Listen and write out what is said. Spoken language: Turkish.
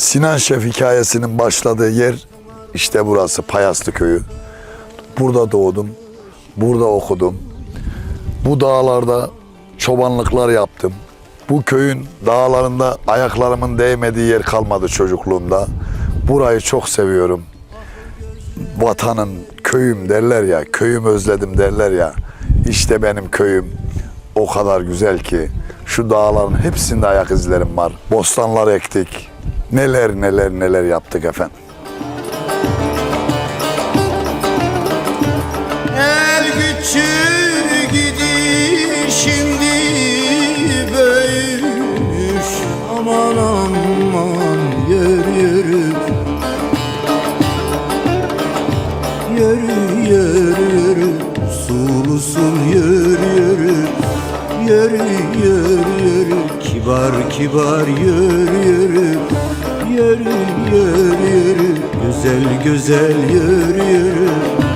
Sinan Şef hikayesinin başladığı yer işte burası Payaslı Köyü. Burada doğdum, burada okudum. Bu dağlarda çobanlıklar yaptım. Bu köyün dağlarında ayaklarımın değmediği yer kalmadı çocukluğumda. Burayı çok seviyorum. Vatanın köyüm derler ya, köyüm özledim derler ya. İşte benim köyüm o kadar güzel ki şu dağların hepsinde ayak izlerim var. Bostanlar ektik. Neler neler neler yaptık efendim. El güçür gidişindi büyümüş Aman aman yürü yürü. Yürü yürü yürü. Sulu sul yürü yürü. Yürü yürü yürü. Kibar kibar yürü yürü Güzel güzel yürü yürü